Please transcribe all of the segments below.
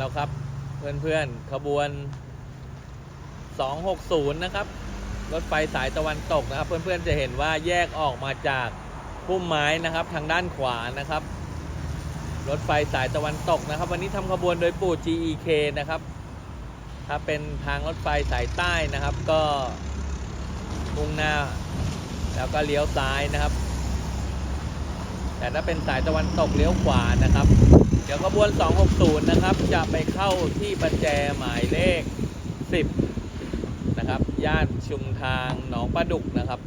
แล้วครับ เพื่อนๆขบวน 260 นะครับ รถไฟสายตะวันตกนะครับ เพื่อนๆจะเห็นว่าแยกออกมาจากพุ่มไม้นะครับ ทางด้านขวานะครับ รถไฟสายตะวันตกนะครับ วันนี้ทำขบวนโดยปู่ GEK นะครับ ถ้าเป็นทางรถไฟสายใต้นะครับ ก็มุ่งหน้า แล้วก็เลี้ยวซ้ายนะครับ แต่ถ้าเป็นสายตะวันตกเลี้ยวขวานะครับ ดี๋ยวก็บวน 260 นะครับ จะไปเข้าที่ประแจหมายเลข 10 นะครับ ย่านชุมทางหนองประดุกนะครับ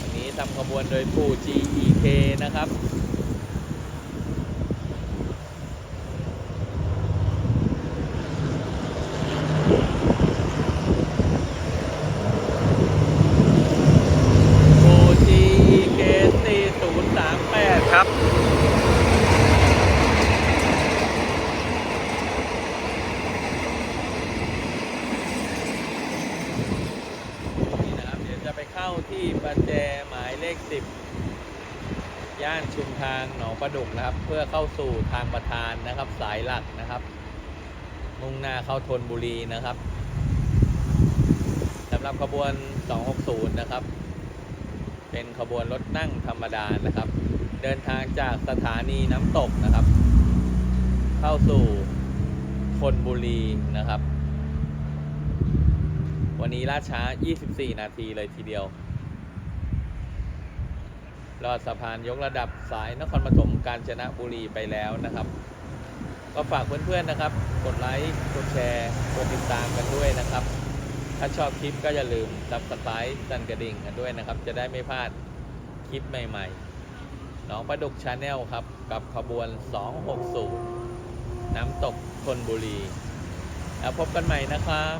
วันนี้ทำขบวนโดยผู้ GEK นะครับ ปู่ GEK 4038 ครับ นี่นะครับ เดี๋ยวจะไปเข้าที่ประแจหมายเลข 10 ย่านชุมทางหนองประดุกนะครับ เพื่อเข้าสู่ทางประธานนะครับ สายหลักนะครับ มุ่งหน้าเข้าธนบุรีนะครับสำหรับขบวน 260 นะครับ เป็นขบวนรถนั่งธรรมดานะครับ เดินทางจากสถานีน้ำตกนะครับ เข้าสู่ธนบุรีนะครับ วันนี้ล่าช้า 24 นาทีเลยทีเดียวลอดสะพานยกระดับสายนครปฐมกาญจนบุรีไปแล้วนะครับ ก็ฝากเพื่อนๆนะครับ กดไลค์กดแชร์กดติดตามกันด้วยนะครับ ถ้าชอบคลิปก็อย่าลืม subscribe สั่นกระดิ่งกันด้วยนะครับ จะได้ไม่พลาดคลิปใหม่ ๆ น้องประดุกชาแนลครับ กับขบวน 260 น้ำตกธนบุรี แล้วพบกันใหม่นะครับ